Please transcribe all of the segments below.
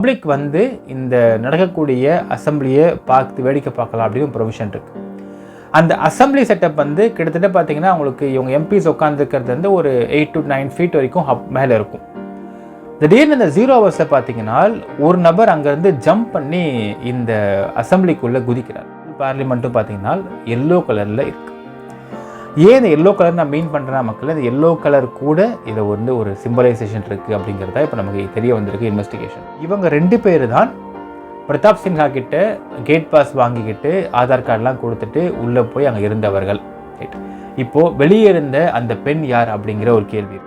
Public வந்து இந்த நடக்கக்கூடிய அசம்பிளியை பார்த்து வேடிக்கை பார்க்கலாம் அப்படின்னு ப்ரொவிஷன் இருக்குது அந்த அசம்பிளி செட்டப் வந்து கிட்டத்தட்ட பார்த்தீங்கன்னா உங்களுக்கு இவங்க எம்பிஸ் உட்காந்துருக்கிறது வந்து ஒரு எயிட் டு நைன் ஃபீட் வரைக்கும் ஹப் மேலே இருக்கும். திடீர்னு இந்த ஜீரோ ஹவர்ஸில் பார்த்தீங்கன்னா ஒரு நபர் அங்கேருந்து ஜம்ப் பண்ணி இந்த அசம்பிளிக்குள்ளே குதிக்கிறார். பார்லிமெண்ட்டும் பார்த்தீங்கன்னா எல்லோ கலரில் இருக்குது ஏன் இந்த எல்லோ கலர் நான் மீன் பண்ணுற மக்கள் இந்த எல்லோ கலர் கூட இதை வந்து ஒரு சிம்பலைசேஷன் இருக்குது அப்படிங்கிறதா இப்போ நமக்கு தெரிய வந்திருக்கு இன்வெஸ்டிகேஷன் இவங்க ரெண்டு பேர் தான் பிரதாப் சின்ஹா கிட்ட கேட் பாஸ் வாங்கிக்கிட்டு ஆதார் கார்டெலாம் கொடுத்துட்டு உள்ளே போய் அங்கே இருந்தவர்கள். ரைட் இப்போது வெளியே இருந்த அந்த பெண் யார் அப்படிங்கிற ஒரு கேள்வி.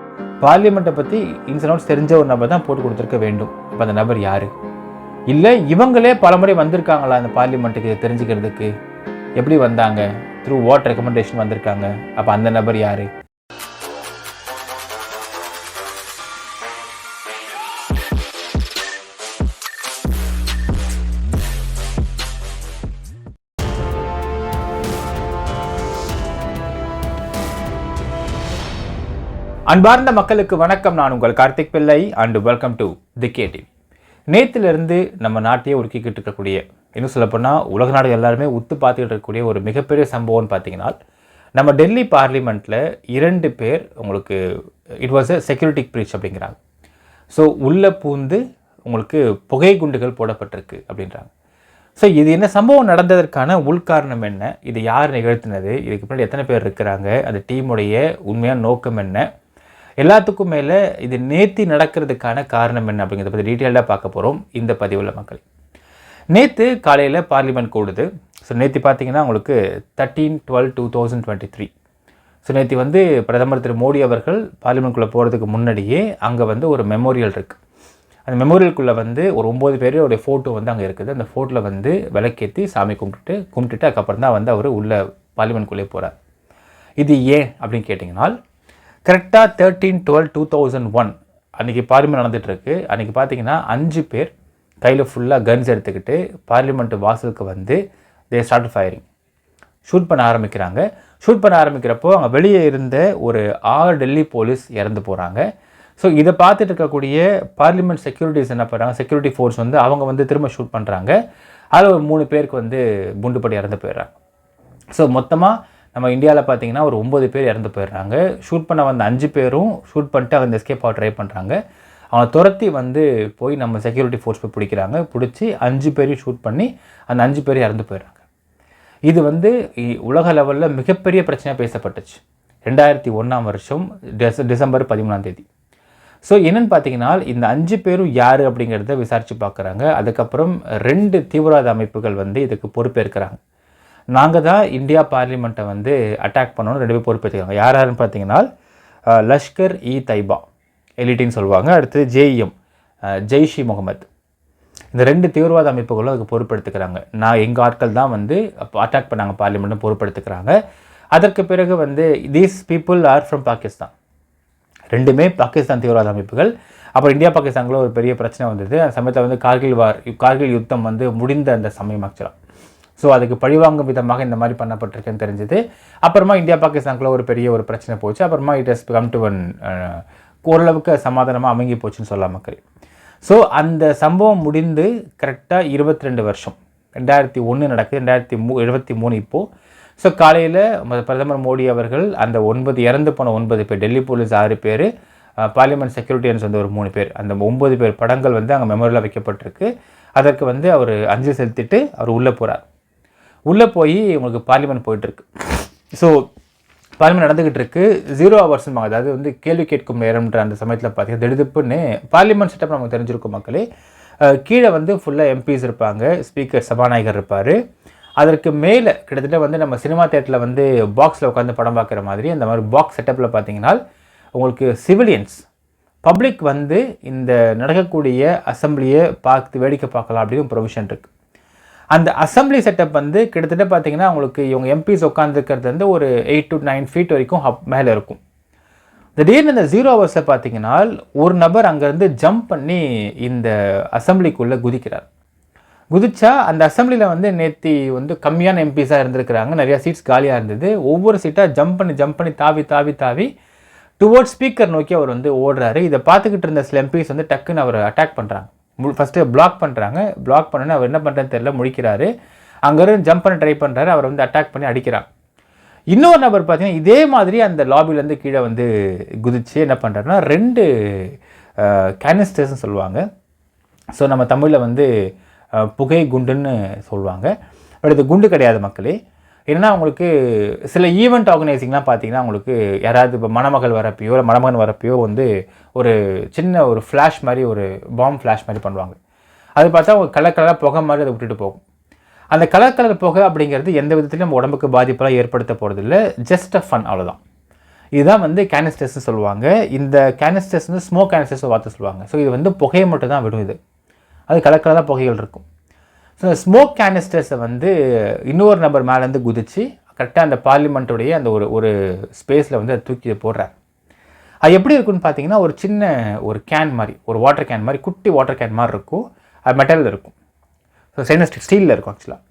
பார்லிமெண்ட்டை பற்றி இன்ஸ் அவுட்ஸ் தெரிஞ்ச ஒரு நபர் தான் போட்டு கொடுத்துருக்க வேண்டும். அப்போ அந்த நபர் யார்? இல்லை இவங்களே பலமுறை வந்திருக்காங்களா அந்த பார்லிமெண்ட்டுக்கு தெரிஞ்சுக்கிறதுக்கு? எப்படி வந்தாங்க? த்ரூ வாட் ரெக்கமெண்டேஷன் வந்திருக்காங்க? அப்போ அந்த நபர் யார்? அன்பார்ந்த மக்களுக்கு வணக்கம். நான் உங்கள் Karthik Pillai and welcome to the கேடிவ் நேத்திலிருந்து நம்ம நாட்டையே உருக்கிக்கிட்டு இருக்கக்கூடிய இன்னும் சொல்லப்போனால் உலக நாடுகள் எல்லாருமே உத்து பார்த்துக்கிட்டு இருக்கக்கூடிய ஒரு மிகப்பெரிய சம்பவம்னு பார்த்தீங்கன்னா நம்ம டெல்லி பார்லிமெண்ட்டில் இரண்டு பேர் உங்களுக்கு it was a security breach அப்படிங்கிறாங்க. ஸோ உள்ளே பூந்து உங்களுக்கு புகை குண்டுகள் போடப்பட்டிருக்கு அப்படின்றாங்க. ஸோ இது என்ன சம்பவம் நடந்ததற்கான உள்காரணம் என்ன? இது யார் நிகழ்த்தினது? இதுக்கு பின்னாடி எத்தனை பேர் இருக்கிறாங்க? அந்த டீமுடைய உண்மையான நோக்கம் என்ன? எல்லாத்துக்கும் மேலே இது நேத்தி நடக்கிறதுக்கான காரணம் என்ன அப்படிங்கிறத பற்றி டீட்டெயிலாக பார்க்க போகிறோம் இந்த பதிவில் மக்கள். நேற்று காலையில் பார்லிமெண்ட் கூடுது. ஸோ நேற்று பார்த்தீங்கன்னா உங்களுக்கு thirteen twelve two thousand twenty three so நேற்று வந்து பிரதமர் திரு மோடி அவர்கள் பார்லிமெண்ட்குள்ளே போகிறதுக்கு முன்னாடியே அங்கே வந்து ஒரு மெமோரியல் இருக்குது அந்த மெமோரியல்குள்ளே வந்து ஒரு ஒம்பது பேருடைய ஃபோட்டோ வந்து அங்கே இருக்குது. அந்த ஃபோட்டோவில் வந்து விளக்கேற்றி சாமி கும்பிட்டுட்டு கும்பிட்டுட்டு அதுக்கப்புறம் தான் வந்து அவர் உள்ள பார்லிமெண்ட்குள்ளே போகிறார் இது ஏன் அப்படின்னு கேட்டிங்கன்னா கரெக்டாக thirteen twelve two thousand one அன்றைக்கி பார்லிமெண்ட் நடந்துகிட்ருக்கு அன்றைக்கி பார்த்தீங்கன்னா அஞ்சு பேர் கையில் ஃபுல்லாக கன்ஸ் எடுத்துக்கிட்டு பார்லிமெண்ட் வாசலுக்கு வந்து தே ஸ்டார்ட் ஃபயரிங் ஷூட் பண்ண ஆரம்பிக்கிறாங்க. ஷூட் பண்ண ஆரம்பிக்கிறப்போ அங்கே வெளியே இருந்த ஒரு ஆறு டெல்லி போலீஸ் இறந்து போகிறாங்க ஸோ இதை பார்த்துட்டு இருக்கக்கூடிய பார்லிமெண்ட் செக்யூரிட்டிஸ் என்ன பண்ணுறாங்க செக்யூரிட்டி ஃபோர்ஸ் வந்து அவங்க வந்து திரும்ப ஷூட் பண்ணுறாங்க அதில் ஒரு மூணு பேருக்கு வந்து குண்டுபடி இறந்து போயிடுறாங்க. ஸோ மொத்தமாக நம்ம இந்தியாவில் பார்த்தீங்கன்னா ஒரு ஒம்பது பேர் இறந்து போயிடுறாங்க. ஷூட் பண்ண வந்த அஞ்சு பேரும் ஷூட் பண்ணிட்டு அந்த எஸ்கேப் ஆக ட்ரை பண்ணுறாங்க அவனை துரத்தி வந்து போய் நம்ம செக்யூரிட்டி ஃபோர்ஸ் போய் பிடிக்கிறாங்க. பிடிச்சி அஞ்சு பேரையும் ஷூட் பண்ணி அந்த அஞ்சு பேரையும் இறந்து போயிடுறாங்க. இது வந்து இ- உலக லெவலில் மிகப்பெரிய பிரச்சனையாக பேசப்பட்டுச்சு. ரெண்டாயிரத்தி ஒன்றாம் வருஷம் டிச டிசம்பர் பதிமூணாம் தேதி. ஸோ என்னென்னு பார்த்தீங்கன்னா இந்த அஞ்சு பேரும் யார் அப்படிங்கிறத விசாரித்து பார்க்குறாங்க அதுக்கப்புறம் ரெண்டு தீவிரவாத அமைப்புகள் வந்து இதுக்கு பொறுப்பேற்கிறாங்க. நாங்கள் தான் இந்தியா பார்லிமெண்ட்டை வந்து அட்டாக் பண்ணணும்னு ரெண்டு பேர் பொறுப்பேற்றுக்காங்க யார் யாருன்னு பார்த்தீங்கன்னா லஷ்கர் இ தைபா எலிட்டின்னு சொல்லுவாங்க. அடுத்து ஜேஇஎம் ஜெய்ஷி முகமது. இந்த ரெண்டு தீவிரவாத அமைப்புகளும் அதுக்கு பொறுப்பெடுத்துக்கிறாங்க. நான் எங்கள் ஆட்கள் தான் வந்து அப்போ அட்டாக் பண்ணாங்க பார்லிமெண்ட்டும் பொறுப்பெடுத்துக்கிறாங்க. அதற்கு பிறகு வந்து these people are from Pakistan ரெண்டுமே பாகிஸ்தான் தீவிரவாத அமைப்புகள். அப்புறம் இந்தியா பாகிஸ்தானுக்குள்ள ஒரு பெரிய பிரச்சனை வந்தது. அந்த சமயத்தில் வந்து கார்கில் வார் கார்கில் யுத்தம் வந்து முடிந்த அந்த சமயம் ஆக்சுவலாக ஸோ அதுக்கு பழிவாங்கும் விதமாக இந்த மாதிரி பண்ணப்பட்டிருக்குன்னு தெரிஞ்சது. அப்புறமா இந்தியா பாகிஸ்தானுக்குள்ள ஒரு பெரிய ஒரு பிரச்சனை போச்சு. அப்புறமா it has come to one ஓரளவுக்கு சமாதானமாக அமைங்கி போச்சுன்னு சொல்லலாம் மக்கள். ஸோ அந்த சம்பவம் முடிந்து கரெக்டாக இருபத்தி ரெண்டு வருஷம். ரெண்டாயிரத்தி ஒன்று நடக்குது. ரெண்டாயிரத்தி மூ இருபத்தி மூணு இப்போது ஸோ காலையில் பிரதமர் மோடி அவர்கள் அந்த ஒன்பது இறந்து போன ஒன்பது பேர் டெல்லி போலீஸ் ஆறு பேர் பார்லிமெண்ட் செக்யூரிட்டியன்ஸ் வந்து ஒரு மூணு பேர் அந்த ஒன்பது பேர் படங்கள் வந்து அங்கே மெமோரியலாக வைக்கப்பட்டிருக்கு. அதற்கு வந்து அவர் அஞ்சலி செலுத்திட்டு அவர் உள்ளே போகிறார் உள்ளே போய் உங்களுக்கு பார்லிமெண்ட் போயிட்டுருக்கு. ஸோ பார்லிமெண்ட் நடந்துக்கிட்டு இருக்கு ஜீரோ ஹவர்ஸ் அதாவது வந்து கேள்வி கேட்கும் நேரம்ன்ற அந்த சமயத்தில் பார்த்தீங்கன்னா திடுதுப்புன்னு பார்லிமெண்ட் செட்டப் நமக்கு தெரிஞ்சிருக்கும் மக்களே. கீழே வந்து ஃபுல்லாக எம்பிஸ் இருப்பாங்க. ஸ்பீக்கர் சபாநாயகர் இருப்பார். அதற்கு மேலே கிட்டத்தட்ட வந்து நம்ம சினிமா தேட்டரில் வந்து பாக்ஸில் உட்காந்து படம் பார்க்குற மாதிரி அந்த மாதிரி பாக்ஸ் செட்டப்பில் பார்த்தீங்கன்னா உங்களுக்கு சிவிலியன்ஸ் பப்ளிக் வந்து இந்த நடக்கக்கூடிய அசம்பிளியை பார்த்து வேடிக்கை பார்க்கலாம் அப்படின்னு ப்ரொவிஷன் இருக்குது அந்த அசம்பிளி செட்டப் வந்து கிட்டத்தட்ட பார்த்தீங்கன்னா உங்களுக்கு இவங்க எம்பிஸ் உட்காந்துருக்கிறது வந்து ஒரு எயிட் டு நைன் ஃபீட் வரைக்கும் ஹப் மேலே இருக்கும். திடீர்னு இந்த ஜீரோ ஹவர்ஸில் பார்த்தீங்கன்னா ஒரு நபர் அங்கேருந்து ஜம்ப் பண்ணி இந்த அசம்பிளிக்குள்ளே குதிக்கிறார். குதிச்சா அந்த அசம்பிளியில் வந்து நேத்தி வந்து கம்மியான எம்பிஸாக இருந்திருக்கிறாங்க. நிறையா சீட்ஸ் காலியாக இருந்தது. ஒவ்வொரு சீட்டாக ஜம்ப் பண்ணி ஜம்ப் பண்ணி தாவி தாவி தாவி டுவோர்ட் ஸ்பீக்கர் நோக்கி அவர் வந்து ஓடுறாரு. இதை பார்த்துக்கிட்டு இருந்த சில எம்பிஸ் வந்து டக்குன்னு அவர் அட்டாக் பண்ணுறாங்க ஃபஸ்ட்டு பிளாக் பண்ணுறாங்க பிளாக் பண்ணோன்னே அவர் என்ன பண்ணுறதுன்னு தெரியல முழிக்கிறாரு. அங்கேருந்து ஜம்ப் பண்ண ட்ரை பண்ணுறாரு அவர் வந்து அட்டாக் பண்ணி அடிக்கிறாங்க இன்னொரு நபர் பார்த்தீங்கன்னா இதே மாதிரி அந்த லாபிலேருந்து கீழே வந்து குதிச்சு என்ன பண்ணுறாருன்னா ரெண்டு கேனிஸ்டர்ஸ்னு சொல்லுவாங்க. ஸோ நம்ம தமிழில் வந்து புகை குண்டுன்னு சொல்லுவாங்க. பட் இது குண்டு கிடையாது மக்களே. என்னென்னா உங்களுக்கு சில ஈவெண்ட் ஆர்கனைசிங்லாம் பார்த்தீங்கன்னா உங்களுக்கு யாராவது இப்போ மணமகள் வரப்பையோ இல்லை மணமகன் வரப்பையோ வந்து ஒரு சின்ன ஒரு ஃப்ளாஷ் மாதிரி ஒரு பாம் ஃப்ளாஷ் மாதிரி பண்ணுவாங்க. அது பார்த்தா ஒரு கலர் கலராக புகை மாதிரி அதை விட்டுட்டு போகும். அந்த கலர் கலர் புகை அப்படிங்கிறது எந்த விதத்துலையும் நம்ம உடம்புக்கு பாதிப்பெல்லாம் ஏற்படுத்த போகிறதில்ல ஜஸ்ட் அ ஃபன் அவ்வளோதான் இதுதான் வந்து கேனிஸ்டர்ஸ்னு சொல்லுவாங்க. இந்த கேனிஸ்டர்ஸ் வந்து ஸ்மோக் கேனிஸ்டர்ஸ் வார்த்தை சொல்லுவாங்க. ஸோ இது வந்து புகையை மட்டும் தான் விடும் இது. அது கலர் கலராக புகைகள் இருக்கும். ஸோ ஸ்மோக் கேனிஸ்டர்ஸை வந்து இன்னொரு நபர் மேலேருந்து குதிச்சு கரெக்டாக அந்த பார்லிமெண்ட்டுடைய அந்த ஒரு ஒரு ஸ்பேஸில் வந்து அதை தூக்கி போடுறார். அது எப்படி இருக்குன்னு பார்த்தீங்கன்னா ஒரு சின்ன ஒரு கேன் மாதிரி ஒரு வாட்டர் கேன் மாதிரி குட்டி வாட்டர் கேன் மாதிரி இருக்கும். அது மெட்டலில் இருக்கும். ஸோ ஸ்டெயின்லெஸ் ஸ்டீலில் இருக்கும் ஆக்சுவலாக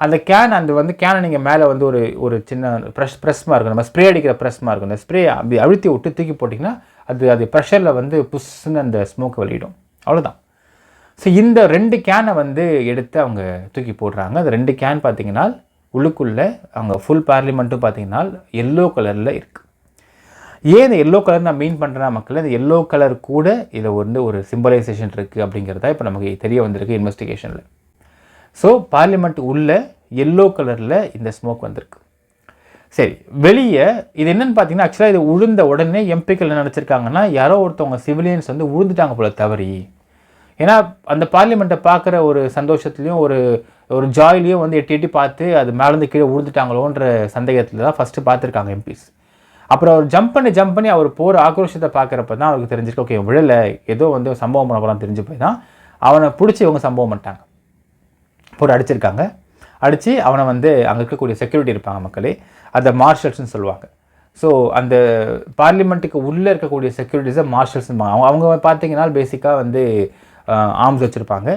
அந்த கேன் அந்த வந்து கேனை நீங்கள் மேலே வந்து ஒரு ஒரு சின்ன ப்ரெஷ் ப்ரெஸ்மாக இருக்கும். நம்ம ஸ்ப்ரே அடிக்கிற ப்ரெஸ்மாக இருக்கும். அந்த ஸ்ப்ரே அப்படி அழுத்தி விட்டு தூக்கி போட்டிங்கன்னா அது அது ப்ரெஷரில் வந்து புஷ்ஷுன்னு அந்த ஸ்மோக் வெளியிடும். அவ்வளோதான் ஸோ இந்த ரெண்டு கேனை வந்து எடுத்து அவங்க தூக்கி போடுறாங்க. அந்த ரெண்டு கேன் பார்த்தீங்கன்னா உள்ளுக்குள்ளே அவங்க ஃபுல் பார்லிமெண்ட்டும் பார்த்தீங்கன்னா எல்லோ கலரில் இருக்குது ஏன் இந்த எல்லோ கலர் நான் மீன் பண்ணுறேன்னா மக்கள் இந்த எல்லோ கலர் கூட இதை வந்து ஒரு சிம்பலைசேஷன் இருக்குது அப்படிங்கிறதா இப்போ நமக்கு தெரிய வந்திருக்கு இன்வெஸ்டிகேஷனில் ஸோ பார்லிமெண்ட் உள்ளே எல்லோ கலரில் இந்த ஸ்மோக் வந்திருக்கு. சரி வெளியே இது என்னென்னு பார்த்தீங்கன்னா ஆக்சுவலாக இது உழுந்த உடனே எம்பிக்கள் என்ன நினச்சிருக்காங்கன்னா யாரோ ஒருத்தவங்க சிவிலியன்ஸ் வந்து உழுந்துட்டாங்க போல தவறி. ஏன்னா அந்த பார்லிமெண்ட்டை பார்க்குற ஒரு சந்தோஷத்துலேயும் ஒரு ஒரு ஜாயிலையும் வந்து எட்டி எட்டி பார்த்து அது மேலேருந்து கீழே விழுந்துட்டாங்களோன்ற சந்தேகத்தில் தான் ஃபஸ்ட்டு பார்த்துருக்காங்க எம்பிஸ் அப்புறம் அவர் ஜம்ப் பண்ணி ஜம்ப் பண்ணி அவர் போகிற ஆக்ரோஷத்தை பார்க்குறப்ப தான் அவருக்கு தெரிஞ்சிருக்கு ஓகே விழலை ஏதோ வந்து சம்பவம் பண்ண தெரிஞ்சு போய் தான் அவனை பிடிச்சி இவங்க சம்பவம் பண்ணிட்டாங்க. போட்டு அடிச்சிருக்காங்க. அடித்து அவனை வந்து அங்கே இருக்கக்கூடிய செக்யூரிட்டி இருப்பாங்க மக்களே அந்த மார்ஷல்ஸ்னு சொல்லுவாங்க. ஸோ அந்த பார்லிமெண்ட்டுக்கு உள்ளே இருக்கக்கூடிய செக்யூரிட்டிஸை மார்ஷல்ஸ் அவங்க அவங்க பார்த்தீங்கன்னா பேசிக்காக வந்து ஆர்ம்ஸ் வச்சுருப்பாங்க.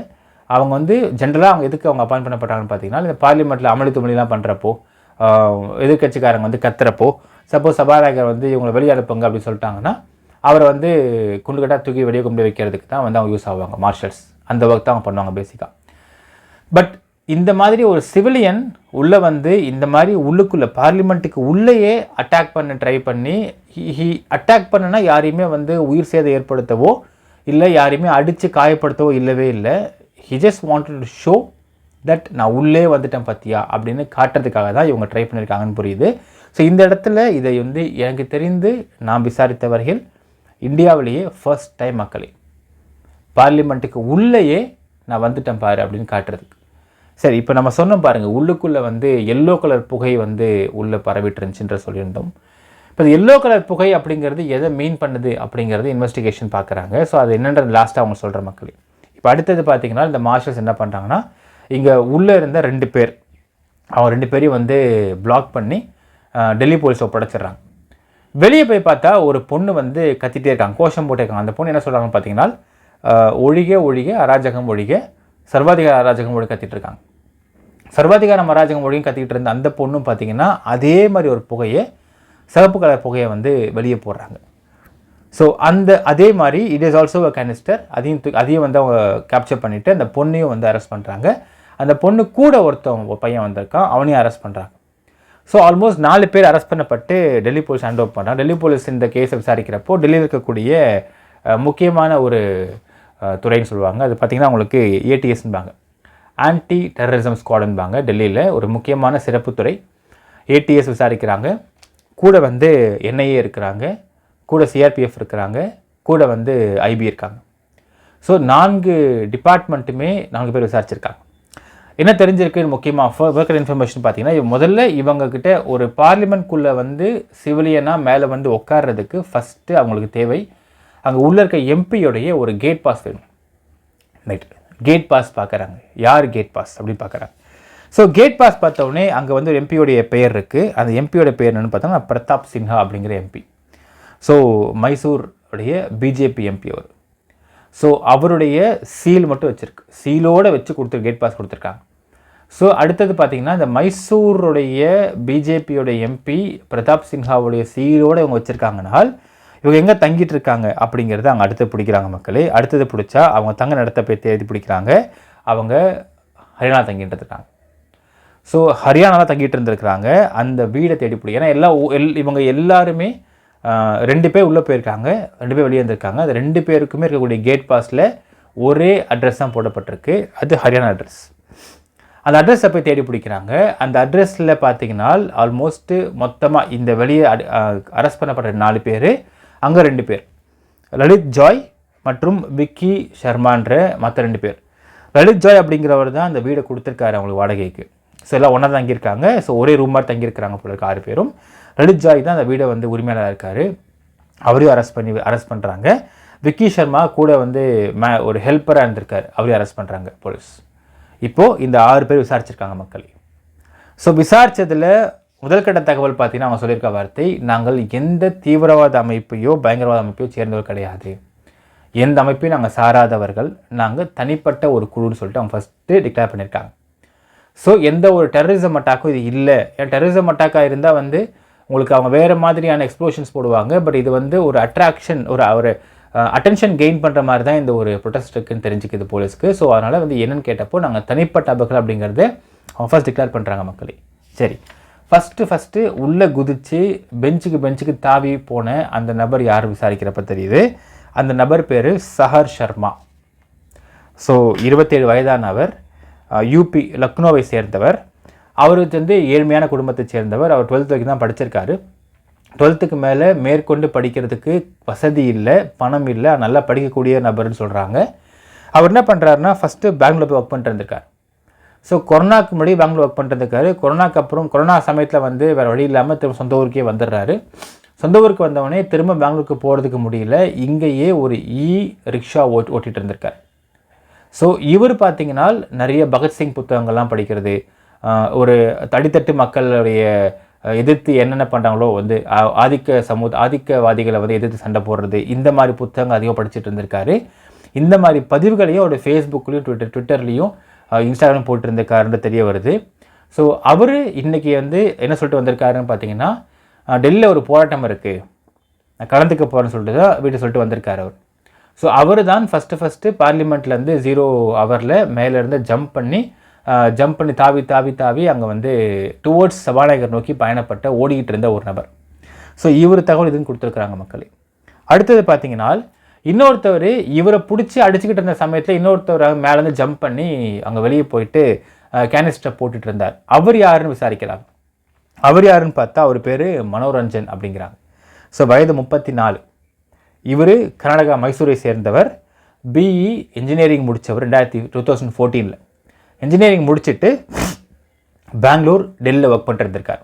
அவங்க வந்து ஜென்ரலாக அவங்க எதுக்கு அவங்க அப்பாயின் பண்ணப்பட்டாங்கன்னு பார்த்தீங்கன்னா இந்த பார்லிமெண்ட்டில் அமளி துமளிலாம் பண்ணுறப்போ எதிர்கட்சிக்காரங்க வந்து கத்துறப்போ சப்போஸ் சபாநாயகர் வந்து இவங்களை வெளியே அனுப்புங்க அப்படின்னு சொல்லிட்டாங்கன்னா அவரை வந்து குண்டுகட்டாக தூக்கி வெளியே கொண்டு வைக்கிறதுக்கு தான் வந்து அவங்க யூஸ் ஆவாங்க மார்ஷல்ஸ் அந்த ஒர்க் தான் அவங்க பண்ணுவாங்க பேசிக்காக பட் இந்த மாதிரி ஒரு சிவிலியன் உள்ளே வந்து இந்த மாதிரி உள்ளுக்குள்ளே பார்லிமெண்ட்டுக்கு உள்ளேயே அட்டாக் பண்ண ட்ரை பண்ணி ஹி அட்டாக் பண்ணுன்னா யாரையுமே வந்து உயிர் சேதம் ஏற்படுத்தவோ இல்லை யாரையுமே அடித்து காயப்படுத்தவோ இல்லவே இல்லை. He just wanted to show that நான் உள்ளே வந்துட்டேன் பார்த்தியா அப்படின்னு காட்டுறதுக்காக தான் இவங்க ட்ரை பண்ணியிருக்காங்கன்னு புரியுது. ஸோ இந்த இடத்துல இதை வந்து எனக்கு தெரிந்து நான் விசாரித்தவர்கள் இந்தியாவிலேயே ஃபர்ஸ்ட் டைம் மக்களே. பார்லிமெண்ட்டுக்கு உள்ளேயே நான் வந்துட்டேன் பாரு அப்படின்னு காட்டுறதுக்கு. சரி இப்போ நம்ம சொன்னோம் பாருங்கள் உள்ளுக்குள்ளே வந்து எல்லோ கலர் புகை வந்து உள்ளே பரவிட்டு இருந்துச்சுன்ற சொல்லியிருந்தோம். இப்போ இந்த எல்லோ கலர் புகை அப்படிங்கிறது எதை மீன் பண்ணுது அப்படிங்கிறது இன்வெஸ்டிகேஷன் பார்க்குறாங்க. ஸோ அது என்னன்றது லாஸ்ட்டாக அவங்க சொல்கிற மக்களே. இப்போ அடுத்தது பார்த்தீங்கன்னா இந்த மார்ஷல்ஸ் என்ன பண்ணுறாங்கன்னா இங்கே உள்ளே இருந்த ரெண்டு பேர் அவங்க ரெண்டு பேரையும் வந்து பிளாக் பண்ணி டெல்லி போலீஸ் ஒப்படைச்சிடுறாங்க. வெளியே போய் பார்த்தா ஒரு பொண்ணு வந்து கத்திட்டே இருக்காங்க கோஷம் போட்டிருக்காங்க. அந்த பொண்ணு என்ன சொல்கிறாங்கன்னு பார்த்தீங்கன்னா ஒழிக ஒழிக அராஜகம் ஒழிக சர்வாதிகார அராஜகம் ஒழிக கத்திட்டு இருக்காங்க. சர்வாதிகாரம் அராஜகம் ஒழியும் கத்திக்கிட்டு இருந்த அந்த பொண்ணும் பார்த்தீங்கன்னா அதே மாதிரி ஒரு புகையை சிவப்பு கலர் புகையை வந்து வெளியே போடுறாங்க. ஸோ அந்த அதே மாதிரி it is also a canister அதையும் அதையும் வந்து அவங்க கேப்சர் பண்ணிவிட்டு அந்த பொண்ணையும் வந்து அரெஸ்ட் பண்ணுறாங்க அந்த பொண்ணு கூட ஒருத்தவங்க பையன் வந்திருக்கான். அவனையும் அரெஸ்ட் பண்ணுறாங்க ஸோ ஆல்மோஸ்ட் நாலு பேர் அரெஸ்ட் பண்ணப்பட்டு டெல்லி போலீஸ் ஹேண்ட் ஓவர் பண்ணுறாங்க டெல்லி போலீஸ் இந்த கேஸை விசாரிக்கிறப்போ டெல்லியில் இருக்கக்கூடிய முக்கியமான ஒரு துறைன்னு சொல்லுவாங்க. அது பார்த்திங்கன்னா உங்களுக்கு ஏடிஎஸ்ன்பாங்க ஆன்டி டெரரிசம் ஸ்குவாடுன்பாங்க டெல்லியில். ஒரு முக்கியமான சிறப்பு துறை. ஏடிஎஸ் விசாரிக்கிறாங்க. கூட வந்து என்ஐஏ இருக்கிறாங்க கூட சிஆர்பிஎஃப் இருக்கிறாங்க கூட வந்து ஐபி இருக்காங்க. ஸோ நான்கு டிபார்ட்மெண்ட்டுமே நான்கு பேர் விசாரிச்சிருக்காங்க. என்ன தெரிஞ்சிருக்கு? முக்கியமாக ஒர்க்கர் இன்ஃபர்மேஷன் பார்த்தீங்கன்னா முதல்ல இவங்கக்கிட்ட ஒரு பார்லிமெண்ட்குள்ளே வந்து சிவிலியனாக மேலே வந்து உட்கார்றதுக்கு ஃபஸ்ட்டு அவங்களுக்கு தேவை. அங்கே உள்ள இருக்க எம்பியோடைய ஒரு கேட் பாஸ் வேணும். ரைட் கேட் பாஸ் பார்க்குறாங்க யார் கேட் பாஸ் அப்படின்னு பார்க்குறாங்க ஸோ கேட் பாஸ் பார்த்தோன்னே அங்கே வந்து ஒரு எம்பியோடைய பெயர் இருக்குது அந்த எம்பியோட பெயர் என்னென்னு பார்த்தோம்னா பிரதாப் சின்ஹா அப்படிங்கிற எம்பி ஸோ மைசூர் உடைய பிஜேபி எம்பி அவர். ஸோ அவருடைய சீல் மட்டும் வச்சுருக்கு. சீலோடு வச்சு கொடுத்து கேட் பாஸ் கொடுத்துருக்காங்க. ஸோ அடுத்தது பார்த்தீங்கன்னா இந்த மைசூருடைய பிஜேபியோட எம்பி பிரதாப் சின்ஹாவுடைய சீலோடு இவங்க வச்சுருக்காங்கனால் இவங்க எங்கே தங்கிட்டு இருக்காங்க அப்படிங்கிறத அவங்க அடுத்து பிடிக்கிறாங்க மக்களே. அடுத்தது பிடிச்சா அவங்க தங்க நடத்த போய் தேடி பிடிக்கிறாங்க. அவங்க ஹரியானா தங்கிட்டு இருக்காங்க. ஸோ ஹரியானாவில் தங்கிட்டு இருந்திருக்கிறாங்க. அந்த வீடை தேடி பிடி ஏன்னா எல்லா எல் இவங்க எல்லாருமே ரெண்டு பேர் உள்ளே போயிருக்காங்க. ரெண்டு பேர் வெளியே வந்திருக்காங்க. அது ரெண்டு பேருக்குமே இருக்கக்கூடிய கேட் பாஸில் ஒரே அட்ரஸ் தான் போடப்பட்டிருக்கு. அது ஹரியானா அட்ரஸ் அந்த அட்ரஸை போய் தேடி பிடிக்கிறாங்க. அந்த அட்ரஸில் பார்த்தீங்கன்னா ஆல்மோஸ்ட்டு மொத்தமாக இந்த வெளியே அரெஸ்ட் பண்ணப்பட்ட நாலு பேர் அங்கே ரெண்டு பேர். லலித் ஜாய் மற்றும் விக்கி சர்மான்ற மற்ற ரெண்டு பேர். லலித் ஜாய் அப்படிங்கிறவர் தான் அந்த வீடை கொடுத்துருக்காரு அவங்களுக்கு வாடகைக்கு. ஸோ எல்லாம் ஒன்றா தங்கியிருக்காங்க. ஸோ ஒரே ரூம் மாதிரி தங்கியிருக்கிறாங்க போல இருக்க ஆறு பேரும். லலித் ஜாய் தான் அந்த வீடை வந்து உரிமையாளராக இருக்கார். அவரையும் அரெஸ்ட் பண்ணி அரெஸ்ட் பண்ணுறாங்க விக்கி சர்மா கூட வந்து மே ஒரு ஹெல்ப்பராக இருந்திருக்கார். அவரையும் அரெஸ்ட் பண்ணுறாங்க போலீஸ். இப்போது இந்த ஆறு பேர் விசாரிச்சிருக்காங்க மக்கள். ஸோ விசாரித்ததில் முதல்கட்ட தகவல் பார்த்தீங்கன்னா அவங்க சொல்லியிருக்க வார்த்தை நாங்கள் எந்த தீவிரவாத அமைப்பையோ பயங்கரவாத அமைப்பையோ சேர்ந்தவர் கிடையாது. எந்த அமைப்பையும் நாங்கள் சாராதவர்கள். நாங்கள் தனிப்பட்ட ஒரு குழுன்னு சொல்லிட்டு அவங்க ஃபஸ்ட்டு டிக்ளேர் பண்ணியிருக்காங்க. ஸோ எந்த ஒரு டெரரிசம் அட்டாக்கும் இது இல்லை. ஏன் டெரரிசம் அட்டாக்காக இருந்தால் வந்து உங்களுக்கு அவங்க வேறு மாதிரியான எக்ஸ்ப்ளோஷன்ஸ் போடுவாங்க. பட் இது வந்து ஒரு அட்ராக்ஷன் ஒரு ஒரு அட்டென்ஷன் கெயின் பண்ணுற மாதிரி தான் இந்த ஒரு ப்ரொடெஸ்ட் இருக்குன்னு தெரிஞ்சுக்குது போலீஸ்க்கு. ஸோ அதனால் வந்து என்னென்னு கேட்டப்போ நாங்கள் தனிப்பட்ட அபகல் அப்படிங்கிறது அவங்க ஃபஸ்ட் டிக்ளேர் பண்ணுறாங்க மக்களே. சரி. ஃபஸ்ட்டு ஃபஸ்ட்டு உள்ளே குதித்து பெஞ்சுக்கு பெஞ்சுக்கு தாவி போன அந்த நபர் யார் விசாரிக்கிறப்ப தெரியுது? அந்த நபர் பேர் சஹர் சர்மா ஸோ இருபத்தேழு வயதானவர். யூபி லக்னோவை சேர்ந்தவர். அவர் வந்து ஏழ்மையான குடும்பத்தை சேர்ந்தவர். அவர் டுவெல்த் வரைக்கும் தான் படிச்சிருக்காரு. டுவெல்த்துக்கு மேலே மேற்கொண்டு படிக்கிறதுக்கு வசதி இல்லை பணம் இல்லை. நல்லா படிக்கக்கூடிய நபர்னு சொல்கிறாங்க அவர் என்ன பண்ணுறாருன்னா ஃபஸ்ட்டு பெங்களூர் போய் ஒர்க் பண்ணிட்டு இருந்திருக்கார் ஸோ கொரோனாக்கு முன்னாடி பெங்களூர் ஒர்க் பண்ணிட்டு கொரோனாக்கு அப்புறம் கொரோனா சமயத்தில் வந்து வேறு வழி இல்லாமல் திரும்ப சொந்த ஊருக்கே வந்துடுறாரு. சொந்த ஊருக்கு வந்தவொடனே திரும்ப பெங்களூருக்கு போகிறதுக்கு முடியல. இங்கேயே ஒரு இ ரிக்ஷா ஓட் ஓட்டிகிட்டு இருந்திருக்கார். ஸோ இவர் பார்த்தீங்கன்னா நிறைய பகத்சிங் புத்தகங்கள்லாம் படிக்கிறது. ஒரு தடித்தட்டு மக்களுடைய எதிர்த்து என்னென்ன பண்ணுறாங்களோ வந்து ஆதிக்க சமூக ஆதிக்கவாதிகளை வந்து எதிர்த்து சண்டை போடுறது இந்த மாதிரி புத்தகங்கள் அதிகம் படிச்சுட்டு இருந்திருக்காரு. இந்த மாதிரி பதிவுகளையும் அவருடைய ஃபேஸ்புக்லேயும் ட்விட்டர் ட்விட்டர்லேயும் இன்ஸ்டாகிராம் போட்டிருந்திருக்காருன்னு தெரிய வருது. ஸோ அவர் இன்னைக்கு வந்து என்ன சொல்லிட்டு வந்திருக்காருன்னு பார்த்தீங்கன்னா டெல்லியில் ஒரு போராட்டம் இருக்குது நான் கலந்துக்க போகிறேன்னு சொல்லிட்டு தான் வீட்டை சொல்லிட்டு வந்திருக்காரு அவர். ஸோ அவர் தான் ஃபஸ்ட்டு ஃபஸ்ட்டு பார்லிமெண்ட்லேருந்து ஜீரோ ஹவரில் மேலேருந்து ஜம்ப் பண்ணி ஜம்ப் பண்ணி தாவி தாவி தாவி அங்கே வந்து டுவோர்ட்ஸ் சபாநாயகர் நோக்கி பயணப்பட்ட ஓடிக்கிட்டு இருந்த ஒரு நபர். ஸோ இவர் தகவல் இதுன்னு கொடுத்துருக்குறாங்க மக்களே. அடுத்தது பார்த்தீங்கன்னா இன்னொருத்தவர் இவரை பிடிச்சி அடிச்சுக்கிட்டு இருந்த சமயத்தில் இன்னொருத்தவர் மேலேருந்து ஜம்ப் பண்ணி அங்கே வெளியே போயிட்டு கேனிஸ்டரை போட்டுட்டு இருந்தார். அவர் யாருன்னு விசாரிக்கிறாங்க அவர் யாருன்னு பார்த்தா அவர் பேர் மனோரஞ்சன் அப்படிங்கிறாங்க. ஸோ வயது முப்பத்தி நாலு. இவர் கர்நாடகா மைசூரை சேர்ந்தவர். பிஇ இன்ஜினியரிங் முடித்தவர் ரெண்டாயிரத்தி டூ தௌசண்ட் ஃபோர்டீனில் இன்ஜினியரிங் முடிச்சுட்டு பெங்களூர் டெல்லியில் ஒர்க் பண்ணிட்டு இருந்திருக்கார்.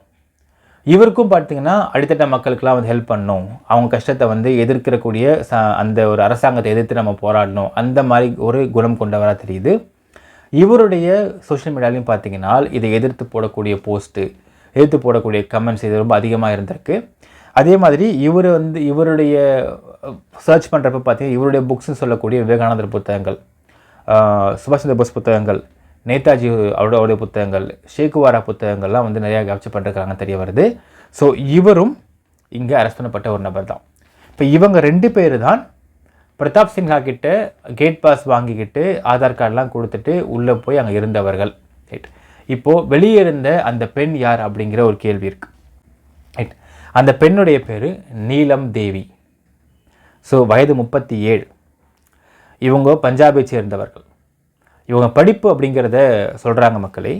இவருக்கும் பார்த்தீங்கன்னா அடித்தட்ட மக்களுக்கெல்லாம் வந்து ஹெல்ப் பண்ணணும் அவங்க கஷ்டத்தை வந்து எதிர்க்கிறக்கூடிய ச அந்த ஒரு அரசாங்கத்தை எதிர்த்து நம்ம போராடணும். அந்த மாதிரி ஒரு குணம் கொண்டவராக தெரியுது. இவருடைய சோஷியல் மீடியாலையும் பார்த்தீங்கன்னா இதை எதிர்த்து போடக்கூடிய போஸ்ட்டு எதிர்த்து போடக்கூடிய கமெண்ட்ஸ் இது ரொம்ப அதிகமாக இருந்திருக்கு. அதே மாதிரி இவர் வந்து இவருடைய சர்ச் பண்ணுறப்ப பார்த்தீங்கன்னா இவருடைய புக்ஸ்னு சொல்லக்கூடிய விவேகானந்தர் புத்தகங்கள் சுபாஷ் சந்திர போஸ் புத்தகங்கள் நேதாஜி அவரோட அவருடைய புத்தகங்கள் ஷேகுவாரா புத்தகங்கள்லாம் வந்து நிறையா கேப்சர் பண்ணிருக்காங்க தெரிய வருது. ஸோ இவரும் இங்கே அரெஸ்ட் பண்ணப்பட்ட ஒரு நபர் தான். இப்போ இவங்க ரெண்டு பேர் தான் பிரதாப் சின்ஹா கிட்ட கேட் பாஸ் வாங்கிக்கிட்டு ஆதார் கார்டெலாம் கொடுத்துட்டு உள்ளே போய் அங்கே இருந்தவர்கள். ரைட் இப்போது வெளியே இருந்த அந்த பெண் யார் அப்படிங்கிற ஒரு கேள்வி இருக்குது ரைட் அந்த பெண்ணுடைய பேர் நீலம் தேவி. ஸோ வயது முப்பத்தி ஏழு. இவங்க பஞ்சாபை சேர்ந்தவர்கள். இவங்க படிப்பு அப்படிங்கிறத சொல்கிறாங்க மக்களே.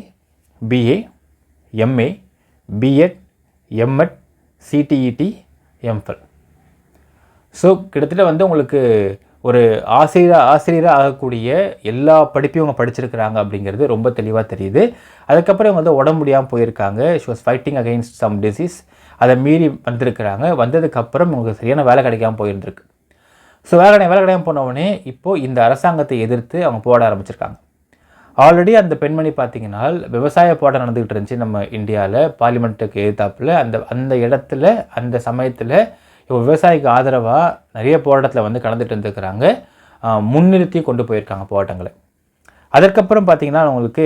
BA MA BEd MEd CTET MPhil so கிட்டத்தட்ட வந்து உங்களுக்கு ஒரு ஆசிரியர் ஆசிரியராக ஆகக்கூடிய எல்லா படிப்பையும் அவங்க படிச்சிருக்கிறாங்க அப்படிங்கிறது ரொம்ப தெளிவாக தெரியுது. அதுக்கப்புறம் இவங்க வந்து உடம்பு முடியாமல் போயிருக்காங்க. She was fighting against some disease அதை மீறி வந்திருக்கிறாங்க. வந்ததுக்கப்புறம் இவங்களுக்கு சரியான வேலை கிடைக்காம போயிருந்துருக்கு. ஸோ வேலை கிடை- வேலை கிடையாம போனவுடனே இப்போது இந்த அரசாங்கத்தை எதிர்த்து அவங்க போட ஆரம்பிச்சிருக்காங்க. ஆல்ரெடி அந்த பெண்மணி பார்த்தீங்கன்னா விவசாய போராட்டம் நடந்துக்கிட்டு இருந்துச்சு நம்ம இந்தியாவில் பார்லிமெண்ட்டுக்கு எதிர்த்தாப்பில். அந்த அந்த இடத்துல அந்த சமயத்தில் இப்போ விவசாயிக்கு ஆதரவாக நிறைய போராட்டத்தில் வந்து கலந்துட்டு இருந்துக்கிறாங்க முன்னிறுத்தி கொண்டு போயிருக்காங்க போராட்டங்களை. அதற்கப்புறம் பார்த்தீங்கன்னா அவங்களுக்கு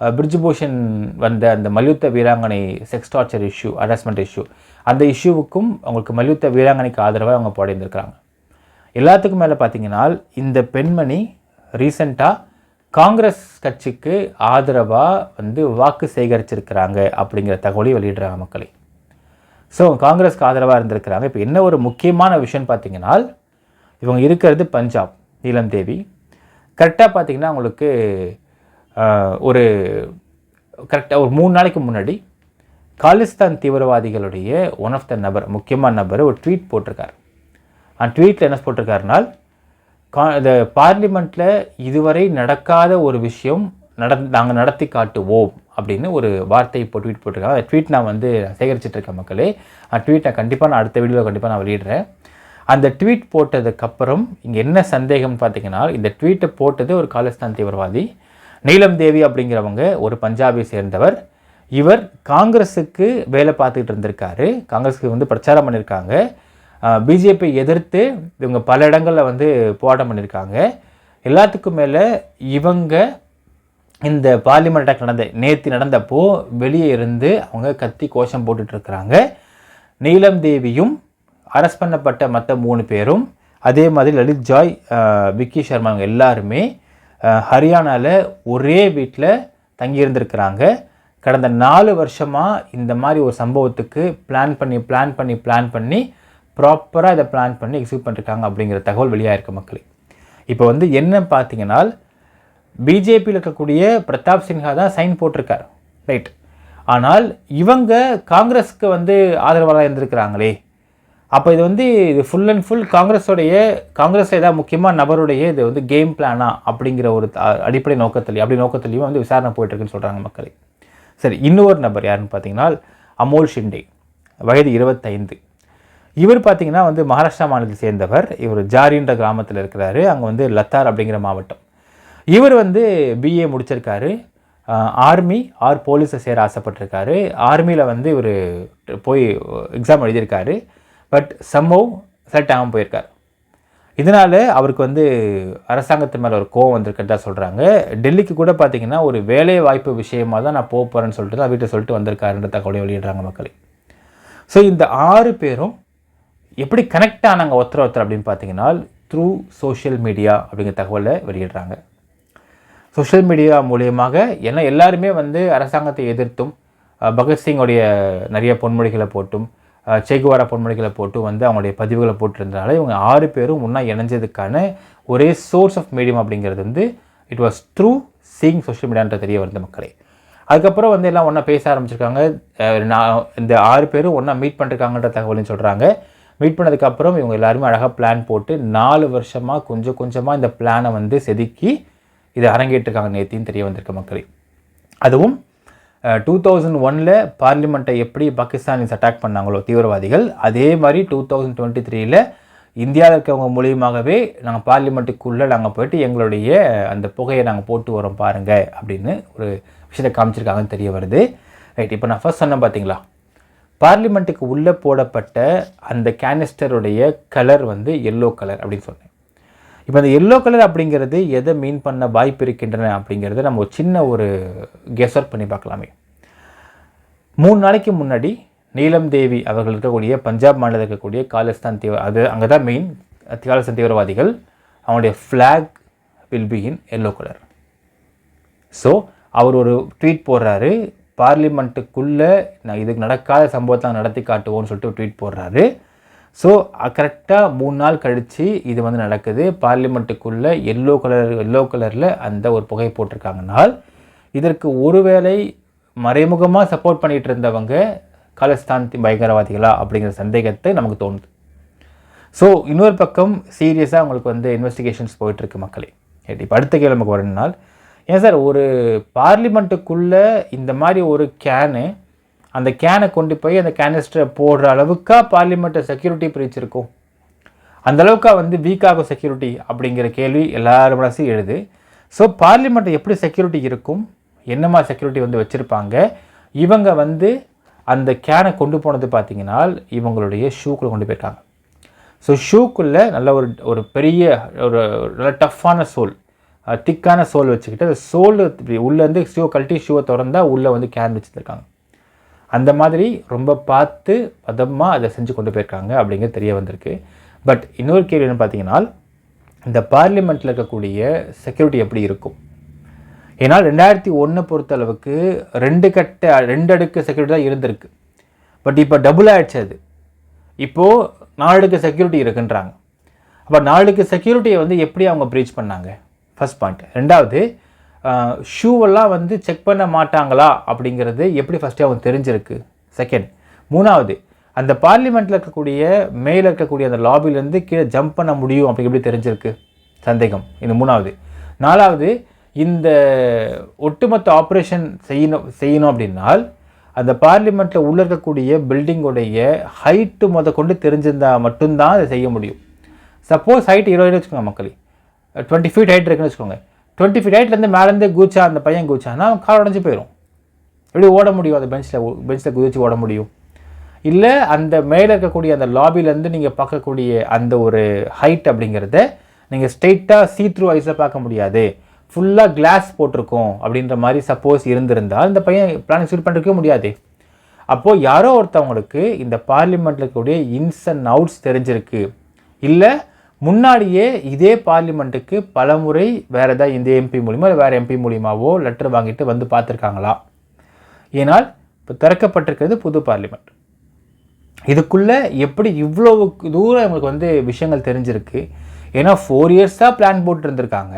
பிரிஜ்பூஷன் வந்த அந்த மல்யுத்த வீராங்கனை sex torture issue harassment issue அந்த இஷ்யூவுக்கும் அவங்களுக்கு மல்யுத்த வீராங்கனைக்கு ஆதரவாக அவங்க போடைந்திருக்கிறாங்க எல்லாத்துக்கும் மேலே பார்த்தீங்கன்னா இந்த பெண்மணி ரீசண்டாக காங்கிரஸ் கட்சிக்கு ஆதரவாக வந்து வாக்கு சேகரிச்சிருக்கிறாங்க அப்படிங்கிற தகவலையும் வெளியிடுறாங்க மக்களை. ஸோ காங்கிரஸ்க்கு ஆதரவாக இருந்திருக்கிறாங்க. இப்போ என்ன ஒரு முக்கியமான விஷயம்னு பார்த்தீங்கன்னா இவங்க இருக்கிறது பஞ்சாப் நீலம் தேவி. கரெக்டாக பார்த்தீங்கன்னா அவங்களுக்கு ஒரு கரெக்டாக ஒரு மூணு நாளைக்கு முன்னாடி காலிஸ்தான் தீவிரவாதிகளுடைய ஒன் ஆஃப் த நபர் முக்கியமான நபர் ஒரு ட்வீட் போட்டிருக்கார். அந்த ட்வீட்டில் என்ன போட்டிருக்காருனால் கா இந்த பார்லிமெண்ட்டில் இதுவரை நடக்காத ஒரு விஷயம் நட நாங்கள் நடத்தி காட்டுவோம் அப்படின்னு ஒரு வார்த்தை இப்போ ட்வீட் போட்டிருக்காங்க. அந்த ட்வீட் நான் வந்து சேகரிச்சிட்டு இருக்கேன் மக்களே. அந்த ட்வீட் நான் கண்டிப்பாக நான் அடுத்த வீடியோவில் கண்டிப்பாக நான் வெளியிடுறேன். அந்த ட்வீட் போட்டதுக்கப்புறம் இங்கே என்ன சந்தேகம்னு பார்த்தீங்கன்னா இந்த ட்வீட்டை போட்டது ஒரு காலிஸ்தான் தீவிரவாதி. நீலம் தேவி அப்படிங்கிறவங்க ஒரு பஞ்சாபை சேர்ந்தவர். இவர் காங்கிரஸுக்கு வேலை பார்த்துக்கிட்டு இருந்திருக்காரு. காங்கிரஸுக்கு வந்து பிரச்சாரம் பண்ணியிருக்காங்க. பிஜேபி எதிர்த்து இவங்க பல இடங்களில் வந்து போராட்டம் பண்ணியிருக்காங்க எல்லாத்துக்கும் மேலே இவங்க இந்த பார்லிமெண்ட் அட்டாக் நடந்த நேற்று நடந்தப்போ வெளியே இருந்து அவங்க கத்தி கோஷம் போட்டுட்ருக்கிறாங்க நீலம் தேவியும் அரெஸ்ட் பண்ணப்பட்ட மற்ற மூணு பேரும் அதே மாதிரி லலித் ஜாய் விக்கி சர்மா அவங்க எல்லாருமே ஹரியானாவில் ஒரே வீட்டில் தங்கியிருந்திருக்கிறாங்க கடந்த நாலு வருஷமாக இந்த மாதிரி ஒரு சம்பவத்துக்கு பிளான் பண்ணி பிளான் பண்ணி பிளான் பண்ணி ப்ராப்பராக இதை பிளான் பண்ணி எக்ஸிக்யூட் பண்ணிருக்காங்க அப்படிங்கிற தகவல் வெளியாக வெளியாயிருக்கு மக்களே. இப்போ வந்து என்ன பார்த்தீங்கன்னா பிஜேபியில் இருக்கக்கூடிய பிரதாப் சின்ஹா தான் சைன் போட்டிருக்கார். ரைட் ஆனால் இவங்க காங்கிரஸுக்கு வந்து ஆதரவாக இருந்திருக்கிறாங்களே. அப்போ இது வந்து இது ஃபுல் அண்ட் ஃபுல் காங்கிரஸோடைய காங்கிரஸ் ஏதாவது முக்கியமாக நபருடைய இது வந்து கேம் பிளானா அப்படிங்கிற ஒரு அடிப்படை நோக்கத்தில் அப்படி நோக்கத்துலேயும் வந்து விசாரணை போயிட்டுருக்குன்னு சொல்கிறாங்க மக்களை. சரி இன்னொரு நபர் யாருன்னு பார்த்தீங்கன்னா அமோல் ஷிண்டே. வயது இருபத்தைந்து. இவர் பார்த்தீங்கன்னா வந்து மகாராஷ்டிரா மாநிலத்தை சேர்ந்தவர். இவர் ஜாரின்ற கிராமத்தில் இருக்கிறாரு. அங்கே வந்து லத்தார் அப்படிங்கிற மாவட்டம். இவர் வந்து பிஏ முடிச்சிருக்காரு. ஆர்மி ஆர் போலீஸை சேர ஆசைப்பட்டிருக்காரு. ஆர்மியில் வந்து இவர் போய் எக்ஸாம் எழுதியிருக்காரு. பட் சம்பவம் செலக்ட் ஆகாமல் போயிருக்கார். இதனால் அவருக்கு வந்து அரசாங்கத்து மேலே ஒரு கோவம் வந்திருக்கிறதா சொல்கிறாங்க டெல்லிக்கு கூட பார்த்தீங்கன்னா ஒரு வேலை வாய்ப்பு விஷயமா தான் நான் போக போகிறேன்னு சொல்லிட்டு தான் வீட்டை சொல்லிட்டு வந்திருக்காருன்ற தகவலை வெளியிடுறாங்க மக்களை. ஸோ இந்த ஆறு பேரும் எப்படி கனெக்ட் ஆனாங்க ஒருத்தர் ஒருத்தர் அப்படின்னு பார்த்தீங்கன்னா த்ரூ சோஷியல் மீடியா அப்படிங்கிற தகவலை வெளியிடுறாங்க. சோஷியல் மீடியா மூலியமாக ஏன்னா எல்லாருமே வந்து அரசாங்கத்தை எதிர்த்தும் பகத்சிங்குடைய பகத்சிங்கோடைய நிறைய பொன்மொழிகளை போட்டும் செகுவாரா பொன்மொழிகளை போட்டும் வந்து அவங்களுடைய பதிவுகளை போட்டிருந்தனால இவங்க ஆறு பேரும் ஒன்றா இணைஞ்சதுக்கான ஒரே சோர்ஸ் ஆஃப் மீடியம் அப்படிங்கிறது வந்து it was through seeing social மீடியான்ற தெரிய வருது மக்களே. அதுக்கப்புறம் வந்து எல்லாம் ஒன்றா பேச ஆரம்பிச்சிருக்காங்க. நான் இந்த ஆறு பேரும் ஒன்றா மீட் பண்ணிருக்காங்கன்ற தகவலையும் சொல்கிறாங்க மீட் பண்ணதுக்கப்புறம் இவங்க எல்லாருமே அழகாக பிளான் போட்டு நாலு வருஷமாக கொஞ்சம் கொஞ்சமாக இந்த பிளானை வந்து செதுக்கி இதை அரங்கேற்றிருக்காங்க நேத்தின்னு தெரிய வந்திருக்க மக்களே. அதுவும் டூ தௌசண்ட் ஒனில் பார்லிமெண்ட்டை எப்படி பாகிஸ்தானிஸ் அட்டாக் பண்ணாங்களோ தீவிரவாதிகள் அதே மாதிரி டூ தௌசண்ட் டுவெண்ட்டி த்ரீயில் இந்தியாவில் இருக்கவங்க மூலியமாகவே நாங்கள் பார்லிமெண்ட்டுக்குள்ளே நாங்கள் போயிட்டு எங்களுடைய அந்த புகையை நாங்கள் போட்டு வரோம் பாருங்கள் அப்படின்னு ஒரு விஷயத்தை காமிச்சிருக்காங்கன்னு தெரிய வருது. ரைட் இப்போ நான் ஃபர்ஸ்ட் சொன்னேன் பார்த்தீங்களா பார்லிமெண்ட்டுக்கு உள்ளே போடப்பட்ட அந்த கேனிஸ்டருடைய கலர் வந்து எல்லோ கலர் அப்படின்னு சொன்னேன். இப்போ அந்த எல்லோ கலர் அப்படிங்கிறது எதை மீன் பண்ண வாய்ப்பு இருக்கின்றன அப்படிங்கிறத நம்ம ஒரு சின்ன ஒரு கெஸ் பண்ணி பார்க்கலாமே. மூணு நாளைக்கு முன்னாடி நீலம் தேவி அவர்கள் இருக்கக்கூடிய பஞ்சாப் மாநிலத்தில் இருக்கக்கூடிய காலிஸ்தான் தீவிர அது அங்கே தான் மெயின் காலிஸ்தான் தீவிரவாதிகள் அவனுடைய flag will be in yellow colour so அவர் ஒரு ட்வீட் போடுறாரு பார்லிமெண்ட்டுக்குள்ளே நான் இதுக்கு நடக்காத சம்பவத்தை நடத்தி காட்டுவோம்னு சொல்லிட்டு ட்வீட் போடுறாரு. ஸோ கரெக்டாக மூணு நாள் கழித்து இது வந்து நடக்குது. பார்லிமெண்ட்டுக்குள்ளே எல்லோ கலர் எல்லோ கலரில் அந்த ஒரு புகை போட்டிருக்காங்கனால் இதற்கு ஒருவேளை மறைமுகமாக சப்போர்ட் பண்ணிகிட்டு இருந்தவங்க காலிஸ்தான் பயங்கரவாதிகளா அப்படிங்கிற சந்தேகத்தை நமக்கு தோணுது. ஸோ இன்னொரு பக்கம் சீரியஸாக உங்களுக்கு வந்து இன்வெஸ்டிகேஷன்ஸ் போயிட்டுருக்கு மக்களே. இப்போ அடுத்த கேள்வி நமக்கு வரணும்னால் ஏன் சார் ஒரு பார்லிமெண்ட்டுக்குள்ளே இந்த மாதிரி ஒரு கேனு அந்த கேனை கொண்டு போய் அந்த கேனிஸ்டரை போடுற அளவுக்கா பார்லிமெண்ட்டை செக்யூரிட்டி பிரிச்சு இருக்கும் அந்த அளவுக்கா வந்து வீக்காகும் செக்யூரிட்டி அப்படிங்கிற கேள்வி எல்லாரும் மனசையும் எழுது. ஸோ பார்லிமெண்ட்டை எப்படி செக்யூரிட்டி இருக்கும்? என்னமா செக்யூரிட்டி வந்து வச்சுருப்பாங்க? இவங்க வந்து அந்த கேனை கொண்டு போனது பார்த்தீங்கன்னா இவங்களுடைய ஷூக்குள்ளே கொண்டு போயிருக்காங்க. ஸோ ஷூக்குள்ளே நல்ல ஒரு ஒரு பெரிய ஒரு நல்ல டஃப்பான சோல் திக்கான சோல் வச்சுக்கிட்டு அந்த சோல் இப்படி உள்ளேருந்து ஷூ கழட்டி ஷூவை திறந்தால் உள்ளே வந்து கேன் வச்சுருக்காங்க. அந்த மாதிரி ரொம்ப பார்த்து பதமாக அதை செஞ்சு கொண்டு போயிருக்காங்க அப்படிங்கிறது தெரிய வந்திருக்கு. பட் இன்னொரு கேள்வி என்ன பார்த்தீங்கன்னா இந்த பார்லிமெண்ட்டில் இருக்கக்கூடிய செக்யூரிட்டி எப்படி இருக்கும்? ஏன்னா ரெண்டாயிரத்தி ஒன்றை பொறுத்தளவுக்கு ரெண்டு கட்ட ரெண்டு அடுக்கு செக்யூரிட்டி தான் இருந்திருக்கு. பட் இப்போ டபுள் ஆகிடுச்சு அது. இப்போது நாலு அடுக்கு செக்யூரிட்டி இருக்குன்றாங்க. அப்போ நாலு அடுக்கு செக்யூரிட்டியை வந்து எப்படி அவங்க ப்ரீச் பண்ணாங்க? ஃபஸ்ட் பாயிண்ட் ரெண்டாவது ஷூவெல்லாம் வந்து செக் பண்ண மாட்டாங்களா அப்படிங்கிறது எப்படி ஃபஸ்ட்டு அவங்க தெரிஞ்சிருக்கு. செகண்ட் மூணாவது அந்த பார்லிமெண்ட்டில் இருக்கக்கூடிய மேலே இருக்கக்கூடிய அந்த லாபிலேருந்து கீழே ஜம்ப் பண்ண முடியும் அப்படி எப்படி தெரிஞ்சிருக்கு? சந்தேகம். இது மூணாவது. நாலாவது இந்த ஒட்டுமொத்த ஆப்ரேஷன் செய்யணும் செய்யணும் அப்படின்னால் அந்த பார்லிமெண்ட்டில் உள்ளே இருக்கக்கூடிய பில்டிங்குடைய ஹைட்டு முத கொண்டு தெரிஞ்சிருந்தால் மட்டும்தான் அதை செய்ய முடியும். சப்போஸ் ஹைட் இருபது வச்சுக்கோங்க மக்களே. டுவெண்ட்டி ஃபீட் ஹைட் இருக்குன்னு வச்சுக்கோங்க. டுவெண்ட்டி ஃபீட் ஹைட்லேருந்து மேலேருந்து கூச்சா அந்த பையன் கூச்சானா அவன் கால் உடஞ்சி போயிடும் எப்படி ஓட முடியும்? அந்த பெஞ்சில் பெஞ்சில் குதிச்சு ஓட முடியும். இல்லை அந்த மேலே இருக்கக்கூடிய அந்த லாபிலேருந்து நீங்கள் பார்க்கக்கூடிய அந்த ஒரு ஹைட் அப்படிங்கிறத நீங்கள் ஸ்ட்ரெயிட்டாக சீ த்ரூ ஐஸில் பார்க்க முடியாது. ஃபுல்லாக கிளாஸ் போட்டிருக்கோம் அப்படின்ற மாதிரி சப்போஸ் இருந்திருந்தால் இந்த பையன் பிளானிங் சூட் பண்ணிருக்கவே முடியாது. அப்போது யாரோ ஒருத்தவங்களுக்கு இந்த பார்லிமெண்ட்டில் இருக்கக்கூடிய இன்ஸ் அண்ட் அவுட்ஸ் தெரிஞ்சிருக்கு. இல்லை முன்னாடியே இதே பார்லிமெண்ட்டுக்கு பல முறை வேறு ஏதாவது இந்த எம்பி மூலிமா இல்லை வேறு எம்பி மூலியமாவோ லெட்டர் வாங்கிட்டு வந்து பார்த்துருக்காங்களா? ஏனால் இப்போ திறக்கப்பட்டிருக்கிறது புது பார்லிமெண்ட். இதுக்குள்ளே எப்படி இவ்வளோ தூரம் இவங்களுக்கு வந்து விஷயங்கள் தெரிஞ்சிருக்கு? ஏன்னா ஃபோர் இயர்ஸாக பிளான் போட்டுருந்துருக்காங்க.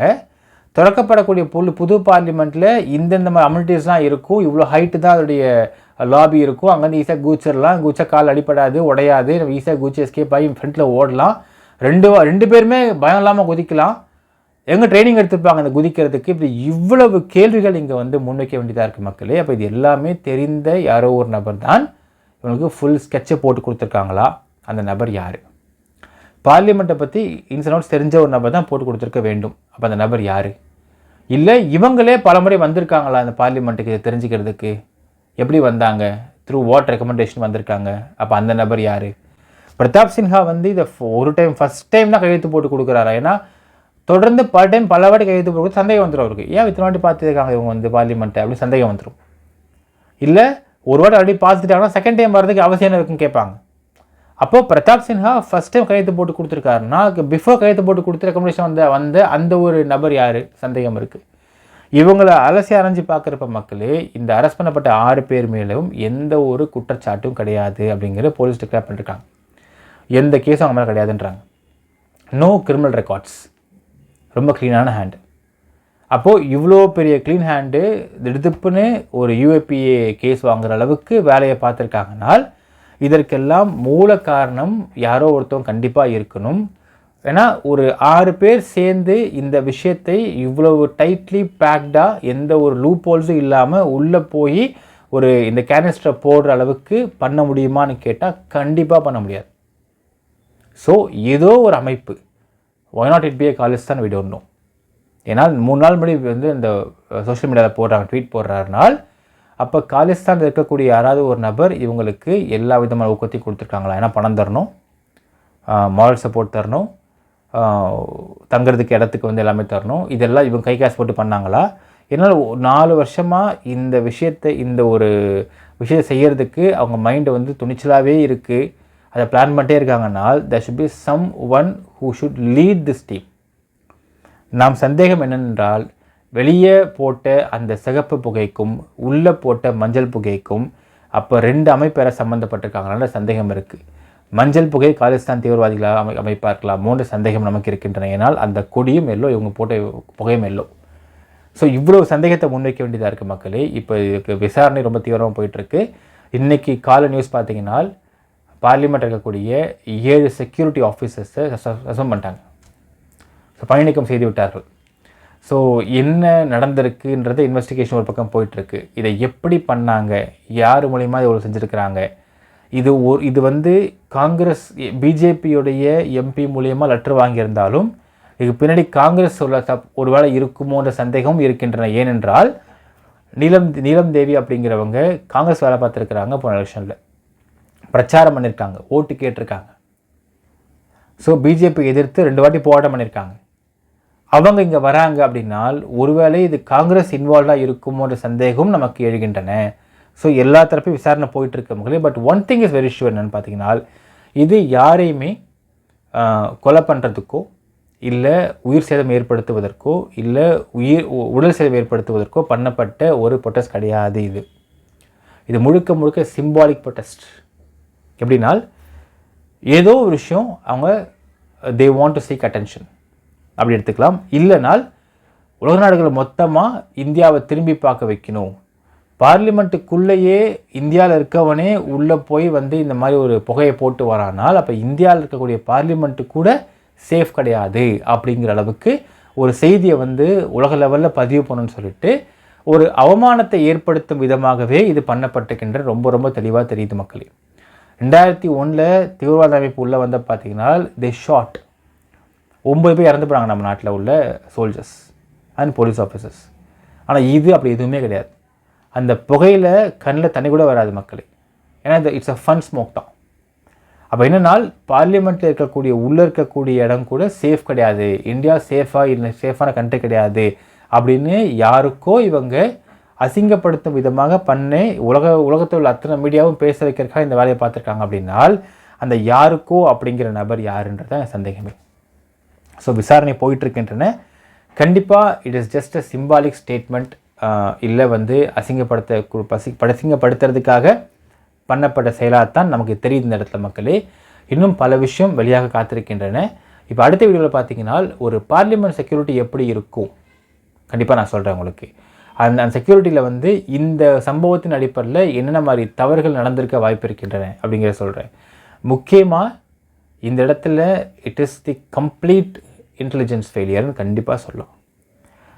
திறக்கப்படக்கூடிய புல் புது பார்லிமெண்ட்டில் இந்தந்த மாதிரி அம்யூனிட்டிஸ்லாம் இருக்கும். இவ்வளோ ஹைட்டு தான் அதோடைய லாபி இருக்கும். அங்கேருந்து ஈஸியாக கூச்சிடலாம் கூச்சா கால் அடிப்படாது உடையாது. நம்ம ஈஸியாக கூச்சி எஸ்கேப் ஆகி ஃப்ரண்ட்டில் ஓடலாம். ரெண்டு ரெண்டு பேருமே பயம் இல்லாமல் குதிக்கலாம். எங்கே ட்ரைனிங் எடுத்துருப்பாங்க அந்த குதிக்கிறதுக்கு? இப்படி இவ்வளவு கேள்விகள் இங்கே வந்து முன்வைக்க வேண்டியதாக இருக்குது மக்களே. அப்போ இது எல்லாமே தெரிந்த யாரோ ஒரு நபர் தான் இவனுக்கு ஃபுல் ஸ்கெட்சை போட்டு கொடுத்துருக்காங்களா? அந்த நபர் யார்? பார்லிமெண்ட்டை பற்றி இன்சனோட்ஸ் தெரிஞ்ச ஒரு நபர் தான் போட்டு கொடுத்துருக்க வேண்டும். அப்போ அந்த நபர் யார்? இல்லை இவங்களே பல முறை வந்திருக்காங்களா அந்த பார்லிமெண்ட்டுக்கு இதை தெரிஞ்சுக்கிறதுக்கு? எப்படி வந்தாங்க? த்ரூ வாட் ரெக்கமெண்டேஷன் வந்திருக்காங்க? அப்போ அந்த நபர் யார்? பிரதாப் சின்ஹா வந்து இதை ஒரு டைம் ஃபஸ்ட் டைம் தான் கையெழுத்து போட்டு கொடுக்குறாரா? ஏன்னா தொடர்ந்து பல டைம் பல வாட்டி கையெழுத்து போட்டு சந்தேகம் வந்துடும் அவருக்கு. ஏன் இத்தனை வாட்டி பார்த்துருக்காங்க இவங்க வந்து பார்லிமெண்ட்டை? அப்படின்னு சந்தேகம் வந்துடும் இல்லை ஒரு வாட்டி ஆல்ரெடி பார்த்துட்டாங்கன்னா செகண்ட் டைம் வரதுக்கு அவசியம் இருக்குன்னு கேட்பாங்க. அப்போது பிரதாப் சின்ஹா ஃபஸ்ட் டைம் கையெழுத்து போட்டு கொடுத்துருக்காருன்னா பிஃபோர் கையெழுத்து போட்டு கொடுத்து ரெக்கமெண்டேஷன் வந்த வந்த அந்த ஒரு நபர் யார்? சந்தேகம் இருக்குது இவங்களை அலசி அரைஞ்சு பார்க்குறப்ப மக்களே இந்த அரெஸ்ட் பண்ணப்பட்ட ஆறு பேர் மேலும் எந்த ஒரு குற்றச்சாட்டும் கிடையாது அப்படிங்கிற போலீஸ் டிக்ளேர் பண்ணியிருக்காங்க எந்த கேஸும் அவங்க மேலே கிடையாதுன்றாங்க. நோ கிரிமினல் ரெக்கார்ட்ஸ் ரொம்ப க்ளீனான ஹேண்டு அப்போது இவ்வளோ பெரிய க்ளீன் ஹேண்டு திடுப்புன்னு ஒரு யூஏபிஏ கேஸ் வாங்குகிற அளவுக்கு வேலையை பார்த்துருக்காங்கனால் இதற்கெல்லாம் மூல காரணம் யாரோ ஒருத்தவங்க கண்டிப்பாக இருக்கணும். ஏன்னா ஒரு ஆறு பேர் சேர்ந்து இந்த விஷயத்தை இவ்வளவு டைட்லி பேக்டாக எந்த ஒரு லூப் ஹோல்ஸும் இல்லாமல் உள்ளே போய் ஒரு இந்த கேனிஸ்டரை போடுற அளவுக்கு பண்ண முடியுமான்னு கேட்டால் கண்டிப்பாக பண்ண முடியாது. ஸோ ஏதோ ஒரு அமைப்பு. Why not it be a Khalistan வீடு ஒன்றும் ஏன்னா மூணு நாள் முன்னாடி வந்து இந்த சோஷியல் மீடியாவில் போடுறாங்க ட்வீட் போடுறாருனால் அப்போ காலிஸ்தான் இருக்கக்கூடிய யாராவது ஒரு நபர் இவங்களுக்கு எல்லா விதமான ஊக்கத்தையும் கொடுத்துருக்காங்களா? ஏன்னா பணம் தரணும் மாரல் சப்போர்ட் தரணும் தங்குறதுக்கு இடத்துக்கு வந்து எல்லாமே தரணும். இதெல்லாம் இவங்க கை காசு போட்டு பண்ணாங்களா? என்னால் நாலு வருஷமாக இந்த விஷயத்தை இந்த ஒரு விஷயத்தை செய்கிறதுக்கு அவங்க மைண்டு வந்து துணிச்சலாகவே இருக்குது அதை பிளான் பண்ணிட்டே இருக்காங்கன்னால் there should be someone who should lead this team நாம் சந்தேகம் என்னென்றால் வெளியே போட்ட அந்த சிகப்பு புகைக்கும் உள்ளே போட்ட மஞ்சள் புகைக்கும் அப்போ ரெண்டு அமைப்பேற சம்மந்தப்பட்டிருக்காங்கனால சந்தேகம் இருக்குது மஞ்சள் புகை காலிஸ்தான் தீவிரவாதிகளாக அமை அமைப்பாக இருக்கலாம் மூன்று சந்தேகம் நமக்கு இருக்கின்றன. ஏனால் அந்த கொடியும் எல்லோ இவங்க போட்ட புகையும் எல்லோ. ஸோ இவ்வளோ சந்தேகத்தை முன்வைக்க வேண்டியதாக இருக்குது மக்களே. இப்போ இதுக்கு விசாரணை ரொம்ப தீவிரமாக போயிட்டுருக்கு இன்றைக்கி கால நியூஸ் பார்த்தீங்கன்னா பார்லிமெண்ட் இருக்கக்கூடிய ஏழு செக்யூரிட்டி ஆஃபீஸர்ஸை சஸ்பெண்ட் பண்ணிட்டாங்க. ஸோ பணிநீக்கம் செய்து விட்டார்கள். ஸோ என்ன நடந்திருக்குன்றது இன்வெஸ்டிகேஷன் ஒரு பக்கம் போயிட்டுருக்கு. இதை எப்படி பண்ணாங்க? யார் மூலிமா இவ்வளோ செஞ்சுருக்கிறாங்க? இது ஒரு இது வந்து காங்கிரஸ் பிஜேபியுடைய எம்பி மூலியமாக லெட்டர் வாங்கியிருந்தாலும் இதுக்கு பின்னாடி காங்கிரஸ் உள்ள சப் ஒரு வேளை இருக்குமோன்ற சந்தேகமும் இருக்கின்றன. ஏனென்றால் நீலம் நீலம் தேவி அப்படிங்கிறவங்க காங்கிரஸ் வேலை பார்த்துருக்குறாங்க போன எலெக்ஷனில் பிரச்சாரம் பண்ணியிருக்காங்க ஓட்டு கேட்டிருக்காங்க. ஸோ பிஜேபி எதிர்த்து ரெண்டு வாட்டி போராட்டம் பண்ணியிருக்காங்க அவங்க இங்கே வராங்க அப்படின்னால் ஒருவேளை இது காங்கிரஸ் இன்வால்வாக இருக்குமோன்ற சந்தேகம் நமக்கு எழுகின்றன. ஸோ எல்லா தரப்பையும் விசாரணை போயிட்டுருக்க மக்களே. But one thing is very sure என்னன்னு பார்த்தீங்கன்னா இது யாரையுமே கொலை பண்ணுறதுக்கோ இல்லை உயிர் சேதம் ஏற்படுத்துவதற்கோ இல்லை உயிர் உடல் சேதம் ஏற்படுத்துவதற்கோ பண்ணப்பட்ட ஒரு ப்ரொட்டஸ்ட் கிடையாது இது. இது முழுக்க முழுக்க சிம்பாலிக் ப்ரொட்டஸ்ட் எப்படின்னா ஏதோ ஒரு விஷயம் அவங்க they want to seek attention அப்படி எடுத்துக்கலாம். இல்லைனால் உலக நாடுகள் மொத்தமாக இந்தியாவை திரும்பி பார்க்க வைக்கணும். பார்லிமெண்ட்டுக்குள்ளேயே இந்தியாவில் இருக்கவனே உள்ளே போய் வந்து இந்த மாதிரி ஒரு புகையை போட்டு வரானால் அப்போ இந்தியாவில் இருக்கக்கூடிய பார்லிமெண்ட்டு கூட சேஃப் கிடையாது அப்படிங்கிற அளவுக்கு ஒரு செய்தியை வந்து உலக லெவலில் பதிவு பண்ணணும்னு சொல்லிட்டு ஒரு அவமானத்தை ஏற்படுத்தும் விதமாகவே இது பண்ணப்பட்டிருக்கின்ற ரொம்ப ரொம்ப தெளிவாக தெரியுது மக்களே. ரெண்டாயிரத்தி ஒன்றில் தீவிரவாத அமைப்பு உள்ளே வந்த பார்த்தீங்கன்னா தே ஷாட் ஒம்பது பேர் இறந்து போகிறாங்க நம்ம நாட்டில் உள்ள சோல்ஜர்ஸ் அண்ட் போலீஸ் ஆஃபீஸர்ஸ் ஆனால் இது அப்படி எதுவுமே கிடையாது. அந்த புகையில் கண்ணில் தண்ணி கூட வராது மக்களே. ஏன்னா இந்த இட்ஸ் அ ஃபன் ஸ்மோக் தான். அப்போ என்னென்னால் பார்லிமெண்ட்டில் இருக்கக்கூடிய உள்ளே இருக்கக்கூடிய இடம் கூட சேஃப் கிடையாது. இந்தியா சேஃபாக இல்லை சேஃபான கண்ட்ரி கிடையாது. அப்படின்னு யாருக்கோ இவங்க அசிங்கப்படுத்தும் விதமாக பண்ணி உலக உலகத்தில் உள்ள அத்தனை மீடியாவும் பேச வைக்கிறதுக்காக இந்த வேலையை பார்த்துருக்காங்க அப்படின்னால் அந்த யாருக்கோ அப்படிங்கிற நபர் யாருன்றத சந்தேகமே. ஸோ விசாரணை போயிட்டு இருக்கின்றன கண்டிப்பாக it is just a symbolic statement இல்லை வந்து அசிங்கப்படுத்த பசி அசிங்கப்படுத்துறதுக்காக பண்ணப்பட்ட செயலாகத்தான் நமக்கு தெரியுது இந்த இடத்துல மக்களே. இன்னும் பல விஷயம் வெளியாக காத்திருக்கின்றன. இப்போ அடுத்த வீடியோவில் பார்த்தீங்கன்னா ஒரு பார்லிமெண்ட் செக்யூரிட்டி எப்படி இருக்கும்? கண்டிப்பாக நான் சொல்கிறேன் உங்களுக்கு. அந்த அந்த செக்யூரிட்டியில் வந்து இந்த சம்பவத்தின் அடிப்படையில் என்னென்ன மாதிரி தவறுகள் நடந்திருக்க வாய்ப்பு இருக்கின்றன அப்படிங்கிறத சொல்கிறேன் முக்கியமாக இந்த இடத்துல it is the complete intelligence ஃபெயிலியர்னு கண்டிப்பாக சொல்லும்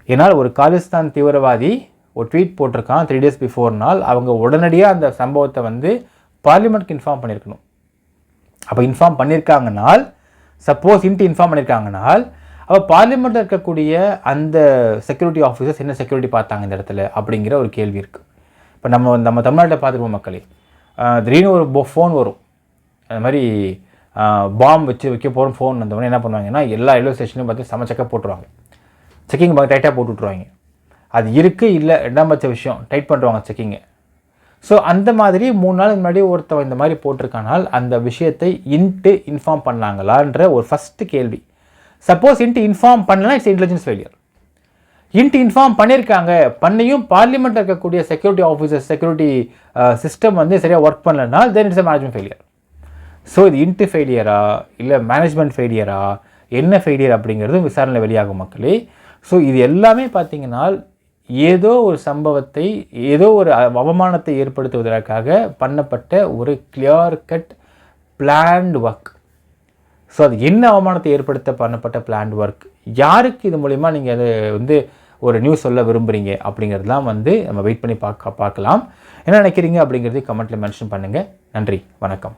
ஏன்னால் ஒரு காலிஸ்தான் தீவிரவாதி ஒரு ட்வீட் போட்டிருக்கான் த்ரீ டேஸ் பிஃபோர் நாள் அவங்க உடனடியாக அந்த சம்பவத்தை வந்து பார்லிமெண்ட்க்கு இன்ஃபார்ம் பண்ணியிருக்கணும் அப்போ இன்ஃபார்ம் பண்ணியிருக்காங்கனால் சப்போஸ் இன்ட்டு இன்ஃபார்ம் பண்ணியிருக்காங்கனால் அப்போ பார்லிமெண்ட்டில் இருக்கக்கூடிய அந்த செக்யூரிட்டி ஆஃபீஸர்ஸ் என்ன செக்யூரிட்டி பார்த்தாங்க இந்த இடத்துல அப்படிங்கிற ஒரு கேள்வி இருக்குது இப்போ நம்ம நம்ம தமிழ்நாட்டில் பார்த்துருப்போம் மக்களே. திடீர்னு ஒரு ஃபோன் வரும். அது மாதிரி பாம் வச்சு வைக்க போகிற ஃபோன் வந்தவொடனே என்ன பண்ணுவாங்கன்னா எல்லா ரயில்வே ஸ்டேஷன்லையும் பார்த்து செம செக்கப் போட்டுருவாங்க. செக்கிங் பார்த்து டைட்டாக போட்டு விட்ருவாங்க அது இருக்குது இல்லை ரெண்டாம் பட்ச விஷயம் டைட் பண்ணுவாங்க செக்கிங்கை ஸோ அந்த மாதிரி மூணு நாள் முன்னாடி ஒருத்தவன் இந்த மாதிரி போட்டிருக்கானால் அந்த விஷயத்தை இன்ட்டு இன்ஃபார்ம் பண்ணாங்களான்ற ஒரு ஃபஸ்ட்டு கேள்வி. சப்போஸ் இன்ட்டு இன்ஃபார்ம் பண்ணலாம் இட்ஸ் இன்டெலிஜென்ஸ் ஃபெயிலியர் இன்ட்டு இன்ஃபார்ம் பண்ணியிருக்காங்க பண்ணியும் பார்லிமெண்ட்டில் இருக்கக்கூடிய செக்யூரிட்டி ஆஃபீஸர் செக்யூரிட்டி சிஸ்டம் வந்து சரியாக ஒர்க் பண்ணலைன்னா then it's management failure so இது இன்ட்டு ஃபெயிலியரா இல்லை மேனேஜ்மெண்ட் ஃபெயிலியரா என்ன ஃபெயிலியர் அப்படிங்கிறது விசாரணை வெளியாகும் மக்களே. ஸோ இது எல்லாமே பார்த்தீங்கன்னா ஏதோ ஒரு சம்பவத்தை ஏதோ ஒரு அவமானத்தை ஏற்படுத்துவதற்காக பண்ணப்பட்ட ஒரு clear cut planned work so அது என்ன அவமானத்தை ஏற்படுத்த பண்ணப்பட்ட பிளான்ட் ஒர்க் யாருக்கு இது மூலிமா நீங்கள் அதை வந்து ஒரு நியூஸ் சொல்ல விரும்புகிறீங்க அப்படிங்கிறதுலாம் வந்து நம்ம வெயிட் பண்ணி பார்க்க பார்க்கலாம். என்ன நினைக்கிறீங்க அப்படிங்கிறதையும் கமெண்ட்டில் மென்ஷன் பண்ணுங்கள் நன்றி. வணக்கம்.